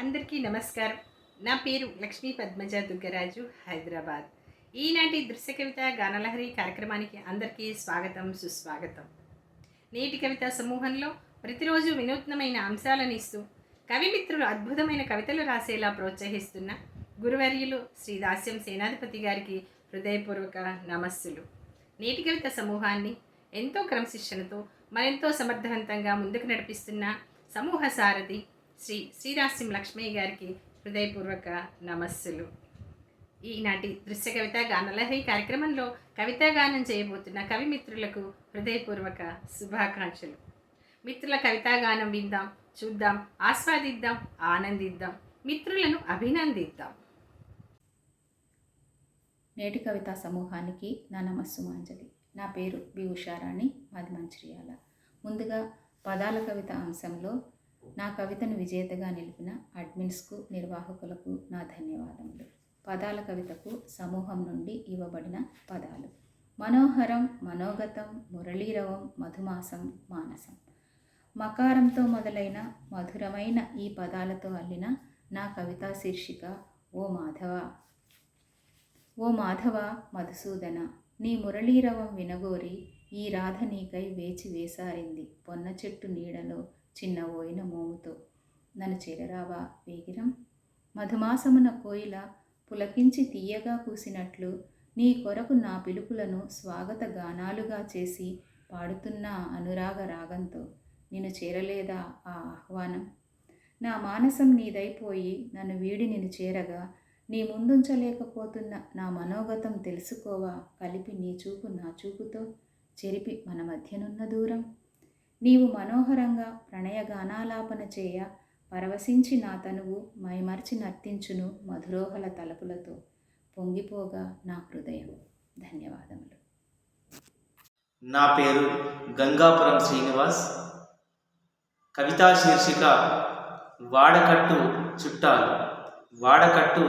అందరికీ నమస్కారం. నా పేరు లక్ష్మీ పద్మజ దుర్గరాజు హైదరాబాద్. ఈనాటి దృశ్య కవిత గానలహరి కార్యక్రమానికి అందరికీ స్వాగతం సుస్వాగతం. నేటి కవిత సమూహంలో ప్రతిరోజు వినూత్నమైన అంశాలను ఇస్తూ కవిమిత్రులు అద్భుతమైన కవితలు రాసేలా ప్రోత్సహిస్తున్న గురువర్యులు శ్రీ దాస్యం సేనాధిపతి గారికి హృదయపూర్వక నమస్సులు. నేటి కవిత సమూహాన్ని ఎంతో క్రమశిక్షణతో మరెంతో సమర్థవంతంగా ముందుకు నడిపిస్తున్న సమూహ సారథి శ్రీ శ్రీరాస్యం లక్ష్మయ్య గారికి హృదయపూర్వక నమస్సులు. ఈనాటి దృశ్య కవిత గానలహరి కార్యక్రమంలో కవితా గానం చేయబోతున్న కవి మిత్రులకు హృదయపూర్వక శుభాకాంక్షలు. మిత్రుల కవితా గానం విందాం చూద్దాం ఆస్వాదిద్దాం ఆనందిద్దాం మిత్రులను అభినందిద్దాం. నేటి కవితా సమూహానికి నా నమస్సుమాంజలి నా పేరు బి ఉషారాణి మాది మంచిర్యాల. ముందుగా పదాల కవిత అంశంలో నా కవితను విజేతగా నిలిపిన అడ్మిన్స్కు నిర్వాహకులకు నా ధన్యవాదములు. పదాల కవితకు సమూహం నుండి ఇవ్వబడిన పదాలు. మనోహరం మనోగతం మురళీరవం మధుమాసం మానసం. మకారంతో మొదలైన మధురమైన ఈ పదాలతో అల్లిన నా కవితా శీర్షిక ఓ మాధవ. ఓ మాధవ మధుసూదన నీ మురళీరవం వినగోరి ఈ రాధ నీకై వేచి వేసారింది పొన్న చెట్టు నీడలో చిన్న ఓయిన మోముతో. నన్ను చేరరావా వేగిరం? మధుమాసమున కోయిల పులకించి తీయగా కూసినట్లు నీ కొరకు నా పిలుపులను స్వాగత గానాలుగా చేసి పాడుతున్న అనురాగ రాగంతో. నిన్ను చేరలేదా ఆ ఆహ్వానం? నా మానసం నీదైపోయి నన్ను వీడి నిన్ను చేరగా నీ ముందుంచలేకపోతున్న నా మనోగతం తెలుసుకోవా? కలిపి నీ చూపు నా చూపుతో. చెరిపి మన మధ్యనున్న దూరం. నీవు మనోహరంగా ప్రణయగానాలాపన చేయ పరవశించి నా తనువు మైమర్చి నర్తించును మధురోహల తలపులతో. పొంగిపోగా నా హృదయం. ధన్యవాదములు. నా పేరు గంగాపురం శ్రీనివాస్. కవితా శీర్షిక వాడకట్టు చుట్టాలు వాడకట్టు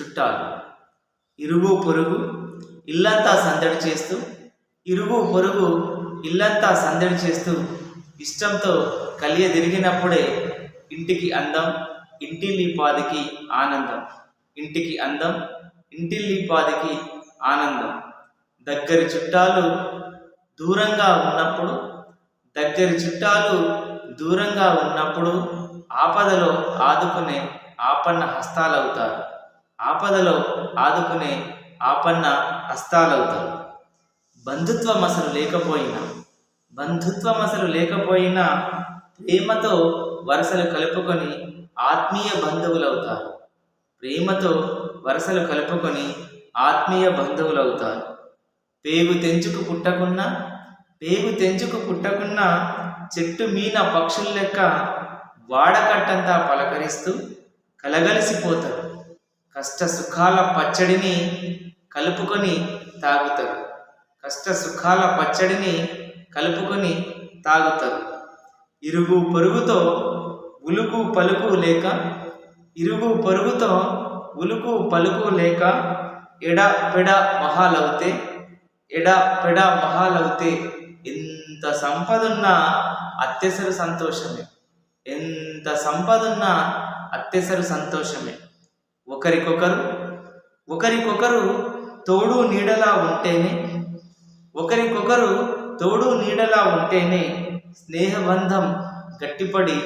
చుట్టాలు. ఇరుగు పొరుగు ఇల్లంతా సందడి చేస్తూ ఇరుగు పొరుగు ఇల్లంతా సందడి చేస్తూ ఇష్టంతో కలియదిరిగినప్పుడే ఇంటికి అందం ఇంటిల్లిపాదికి ఆనందం. ఇంటికి అందం ఇంటిల్లిపాదికి ఆనందం. దగ్గరి చుట్టాలు దూరంగా ఉన్నప్పుడు దగ్గరి చుట్టాలు దూరంగా ఉన్నప్పుడు ఆపదలో ఆదుకునే ఆపన్న హస్తాలవుతారు. ఆపదలో ఆదుకునే ఆపన్న హస్తాలవుతారు. బంధుత్వం అసలు లేకపోయినా బంధుత్వం అసలు లేకపోయినా ప్రేమతో వరుసలు కలుపుకొని ఆత్మీయ బంధువులవుతారు. ప్రేమతో వరుసలు కలుపుకొని ఆత్మీయ బంధువులవుతారు. పేగు తెంచుకు పుట్టకున్నా పేగు తెంచుకు పుట్టకున్నా చెట్టు మీన పక్షుల లెక్క వాడకట్టంతా పలకరిస్తూ కలగలిసిపోతారు. కష్ట సుఖాల పచ్చడిని కలుపుకొని తాగుతారు. కష్ట సుఖాల పచ్చడిని కలుపుకొని తాగుతారు. ఇరుగు పొరుగుతో ఉలుకు పలుకు లేక ఇరుగు పొరుగుతో ఉలుకు పలుకు లేక ఎడ పెడ మహాలవుతే ఎడ పెడ మహాలవుతే ఎంత సంపదున్నా అత్యసరు సంతోషమే. ఎంత సంపదున్నా అత్యసరు సంతోషమే. ఒకరికొకరు ఒకరికొకరు తోడు నీడలా ఉంటేనే ఒకరికొకరు తోడు నీడలా ఉంటేనే స్నేహబంధం గట్టిపడి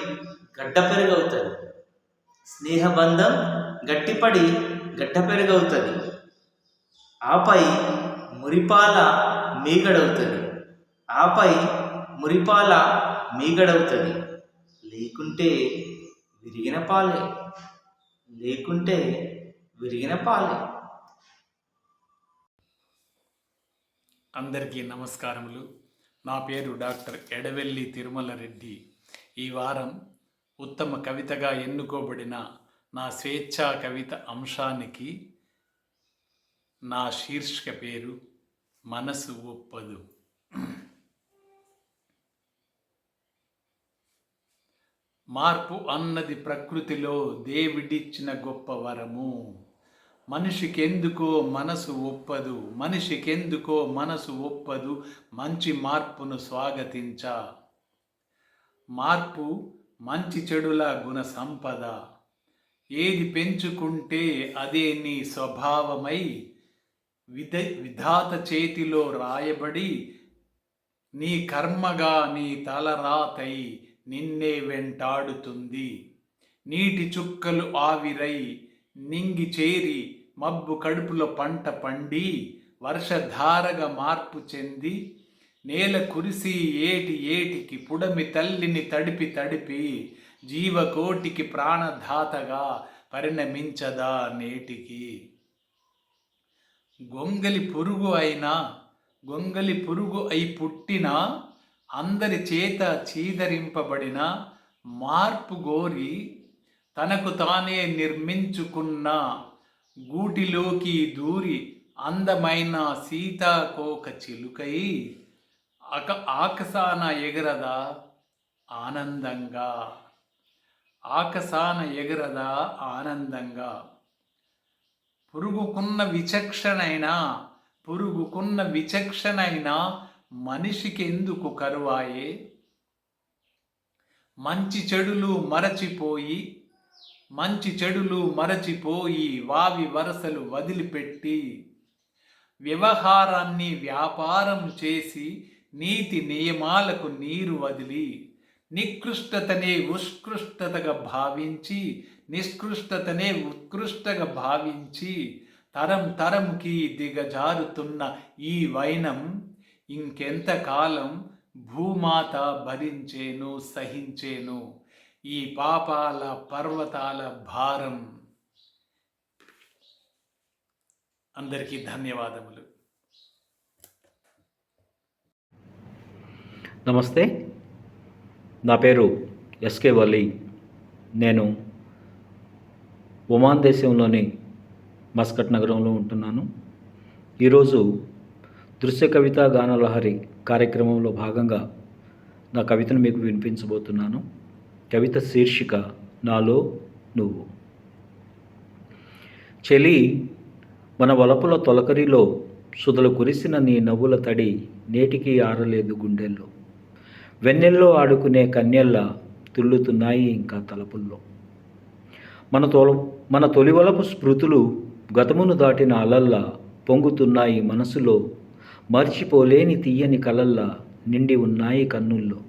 గడ్డ పెరుగవుతుంది స్నేహబంధం గట్టిపడి గడ్డ పెరుగవుతుంది ఆపై మురిపాల మీగడవుతుంది. ఆపై మురిపాల మీగడవుతుంది. లేకుంటే విరిగిన పాలే. లేకుంటే విరిగిన పాలే. అందరికీ నమస్కారములు. నా పేరు డాక్టర్ ఎడవెల్లి తిరుమల రెడ్డి. ఈ వారం ఉత్తమ కవితగా ఎన్నుకోబడిన నా స్వేచ్ఛా కవిత అంశానికి నా శీర్షిక పేరు మనసు ఒప్పదు. మార్పు అన్నది ప్రకృతిలో దేవుడిచ్చిన గొప్ప వరము. మనిషికెందుకో మనసు ఒప్పదు మనిషికెందుకో మనసు ఒప్పదు మంచి మార్పును స్వాగతించ. మార్పు మంచి చెడుల గుణ సంపద. ఏది పెంచుకుంటే అదే నీ స్వభావమై విధ విధాత చేతిలో రాయబడి నీ కర్మగా నీ తలరాతై నిన్నే వెంటాడుతుంది. నీటి చుక్కలు ఆవిరై నింగి చేరి మబ్బు కడుపులో పంట పండి వర్షధారగా మార్పు చెంది నేల కురిసి ఏటి ఏటికి పుడమి తల్లిని తడిపి తడిపి జీవకోటికి ప్రాణధాతగా పరిణమించదా నేటికి. గొంగలి పురుగు అయినా గొంగలి పురుగు అయి పుట్టిన అందరి చేత చీదరింపబడిన మార్పు గోరి తనకు తానే నిర్మించుకున్న గూటిలోకి దూరి అందమైన సీతాకోక చిలుకై అక ఆకసాన ఎగరదా ఆనందంగా. ఆకసాన ఎగరదా ఆనందంగా. పురుగుకున్న విచక్షణైనా పురుగుకున్న విచక్షణైనా మనిషికి ఎందుకు కరువాయే? మంచి చెడులు మరచిపోయి మంచి చెడులు మరచిపోయి వావి వరసలు వదిలిపెట్టి వ్యవహారాన్ని వ్యాపారం చేసి నీతి నియమాలకు నీరు వదిలి నికృష్టతనే ఉత్కృష్టతగా భావించి నిష్కృష్టతనే ఉత్కృష్టగా భావించి తరం తరంకి దిగజారుతున్న ఈ వైనం ఇంకెంతకాలం భూమాత భరించేను సహించేను? ఈ పాపాల పర్వతాల భారం. అందరికీ ధన్యవాదములు. నమస్తే. నా పేరు ఎస్కే వలి నేను ఒమాన్ దేశంలోని మస్కట్ నగరంలో ఉంటున్నాను. ఈరోజు దృశ్య కవిత గానలహరి కార్యక్రమంలో భాగంగా నా కవితను మీకు వినిపించబోతున్నాను. కవిత శీర్షిక నాలో నువ్వు. చెలి మన వలపుల తొలకరిలో సుదలు కురిసిన నీ నవ్వుల తడి నేటికి ఆరలేదు గుండెల్లో. వెన్నెల్లో ఆడుకునే కన్యల్లా తుళ్ళుతున్నాయి ఇంకా తలపుల్లో. మన తొల మన తొలివలపు స్మృతులు గతమును దాటిన అలల్లా పొంగుతున్నాయి మనసులో మర్చిపోలేని తీయని కలల్లా నిండి ఉన్నాయి కన్నుల్లో.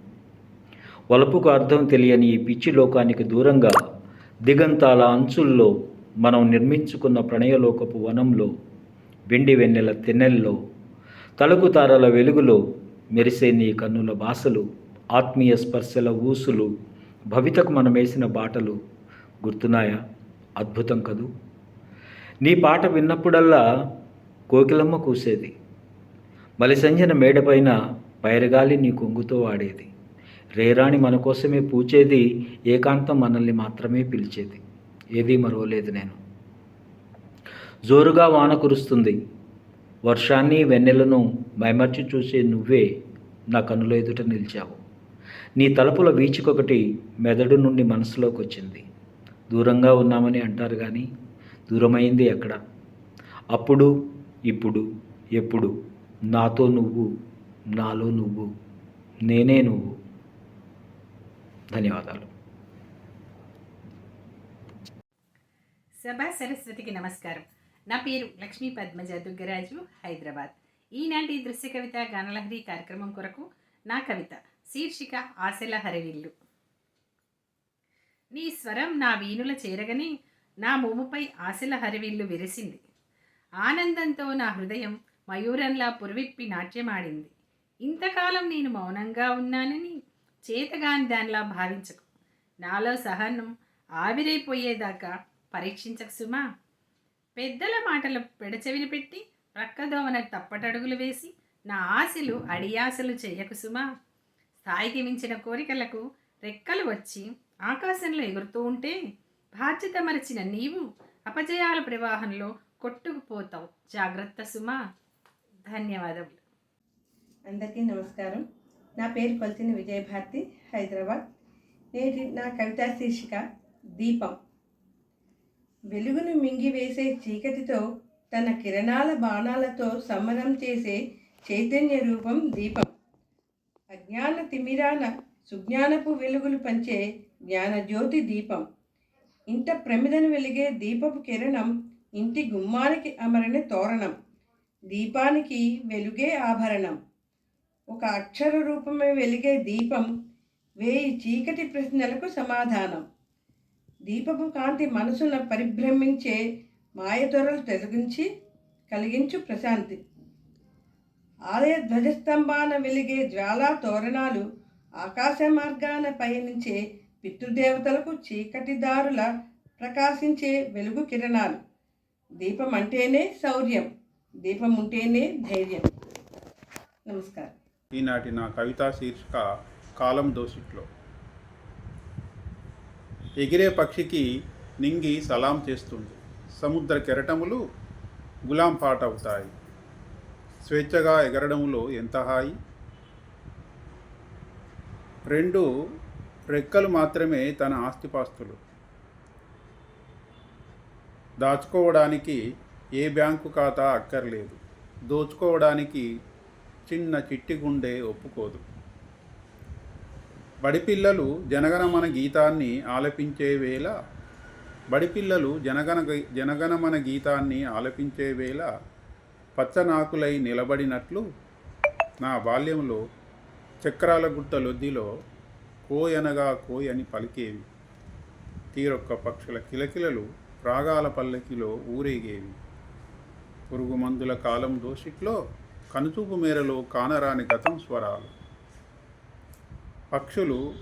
వలపుకు అర్థం తెలియని ఈ పిచ్చి లోకానికి దూరంగా దిగంతాల అంచుల్లో మనం నిర్మించుకున్న ప్రణయలోకపు వనంలో వెండి వెన్నెల తెన్నెల్లో తలుకు తారల వెలుగులో మెరిసే నీ కన్నుల బాసలు ఆత్మీయ స్పర్శల ఊసులు భవితకు మనం వేసిన బాటలు గుర్తున్నాయా? అద్భుతం కదూ? నీ పాట విన్నప్పుడల్లా కోకిలమ్మ కూసేది. మలిసంజన మేడపైన పైరగాలి నీ కొంగుతో ఆడేది. రేరాణి మన కోసమే పూచేది ఏకాంతం మనల్ని మాత్రమే పిలిచేది. ఏదీ మరవలేదు నేను. జోరుగా వాన కురుస్తుంది. వర్షాన్ని వెన్నెలను మైమర్చి చూసే నువ్వే నా కనుల ఎదుట నిలిచావు. నీ తలుపుల వీచికొకటి మెదడు నుండి మనసులోకి వచ్చింది. దూరంగా ఉన్నామని అంటారు కానీ దూరమైంది ఎక్కడ? అప్పుడు ఇప్పుడు ఎప్పుడు? నాతో నువ్వు నాలో నువ్వు నేనే నువ్వు. ధన్యవాదాలు. సభా సరస్వతికి నమస్కారం. నా పేరు లక్ష్మీ పద్మజ దుగ్గరాజు హైదరాబాద్. ఈనాటి దృశ్య కవిత గానలహరి కార్యక్రమం కొరకు నా కవిత శీర్షిక ఆశల హరివిల్లు. నీ స్వరం నా వీణుల చేరగని నా మోముపై ఆశల హరివిల్లు విరిసింది. ఆనందంతో నా హృదయం మయూరంలా పురువిప్పి నాట్యమాడింది. ఇంతకాలం నేను మౌనంగా ఉన్నానని చేతగాని దానిలా భావించకు. నాలో సహనం ఆవిరైపోయేదాకా పరీక్షించకు సుమా. పెద్దల మాటలు పెడచెవిని పెట్టి ప్రక్కదోమన తప్పటడుగులు వేసి నా ఆశలు అడియాసలు చేయకు సుమా. స్థాయికి మించిన కోరికలకు రెక్కలు వచ్చి ఆకాశంలో ఎగురుతూ ఉంటే బాధ్యత మరచిన నీవు అపజయాల ప్రవాహంలో కొట్టుకుపోతావు. జాగ్రత్త సుమా. ధన్యవాదములు. అందరికీ నమస్కారం. నా పేరు కొలిచిన విజయభారతి హైదరాబాద్. నేటి నా కవితా శీర్షిక దీపం. వెలుగును మింగివేసే చీకటితో తన కిరణాల బాణాలతో సమరం చేసే చైతన్య రూపం దీపం. అజ్ఞాన తిమిరాన సుజ్ఞానపు వెలుగులు పంచే జ్ఞానజ్యోతి దీపం. ఇంట ప్రమిదను వెలిగే దీపపు కిరణం ఇంటి గుమ్మానికి అమరని తోరణం. దీపానికి వెలుగే ఆభరణం. ఒక అక్షర రూపమే వెలిగే దీపం వేయి చీకటి ప్రశ్నలకు సమాధానం. దీపపు కాంతి మనసున పరిభ్రమించే మాయదొరలు తొలగించి కలిగించు ప్రశాంతి. ఆలయ ధ్వజస్తంభాన వెలిగే జ్వాలా తోరణాలు ఆకాశ మార్గాన పయనించే పితృదేవతలకు చీకటిదారుల ప్రకాశించే వెలుగు కిరణాలు. దీపం అంటేనే శౌర్యం దీపం ఉంటేనే ధైర్యం. నమస్కారం. ఈనాటి నా కవితా శీర్షిక కాలం దోసిట్లో. ఎగిరే పక్షికి నింగి సలాం చేస్తుంది. సముద్ర కెరటములు గులాం పాట అవుతాయి. స్వేచ్ఛగా ఎగరడంలో ఎంత హాయి? రెండు రెక్కలు మాత్రమే తన ఆస్తిపాస్తులు. దాచుకోవడానికి ఏ బ్యాంకు ఖాతా అక్కర్లేదు. దోచుకోవడానికి చిన్న చిట్టి గుండె ఒప్పుకోదు. బడిపిల్లలు జనగణమన గీతాన్ని ఆలపించే వేళ బడిపిల్లలు జనగణ జనగణమన గీతాన్ని ఆలపించే వేళ పచ్చనాకులై నిలబడినట్లు నా బాల్యంలో చక్రాల గుట్ట లొద్దిలో కోయనగా కోయని పలికేవి. తీరొక్క పక్షుల కిలకిలలు రాగాల పల్లకిలో ఊరేగేవి. పురుగు మందుల కాలం దోషిట్లో కనుచూపు మేరలో కానరాని గతం స్వరాలు. పక్షులు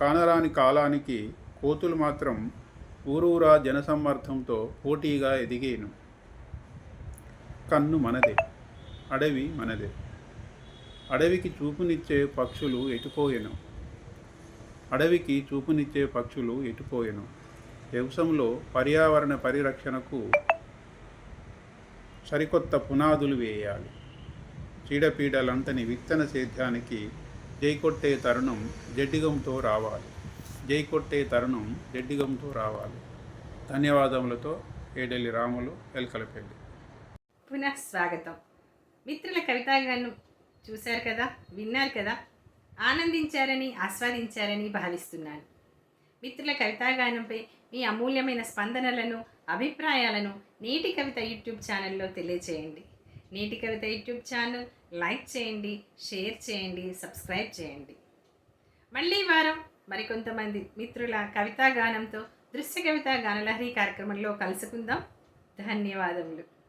కానరాని కాలానికి కోతులు మాత్రం ఊరూరా జనసమ్మర్థంతో పోటీగా ఎదిగేను. కన్ను మనదే అడవి మనదే. అడవికి చూపునిచ్చే పక్షులు ఎటుపోయెను? అడవికి చూపునిచ్చే పక్షులు ఎటుపోయెను? వ్యవసంలో పర్యావరణ పరిరక్షణకు సరికొత్త పునాదులు వేయాలి. చీడపీడలంతని విత్తన సేద్యానికి జై కొట్టే తరుణం జడ్డిగంతో రావాలి. జై కొట్టే తరుణం జడ్డిగంతో రావాలి. ధన్యవాదములతో ఏడెల్లి రాములు ఎల్కలపల్లి. పునః స్వాగతం. మిత్రుల కవితాగానం చూశారు కదా? విన్నారు కదా? ఆనందించారని ఆస్వాదించారని భావిస్తున్నాను. మిత్రుల కవితాగానంపై మీ అమూల్యమైన స్పందనలను అభిప్రాయాలను నీటి కవిత యూట్యూబ్ ఛానల్లో తెలియచేయండి. నీటి కవిత యూట్యూబ్ ఛానల్ లైక్ చేయండి షేర్ చేయండి సబ్స్క్రైబ్ చేయండి. మళ్ళీ వారం మరికొంతమంది మిత్రుల కవితా గానంతో దృశ్య కవిత గానలహరి కార్యక్రమంలో కలుసుకుందాం. ధన్యవాదములు.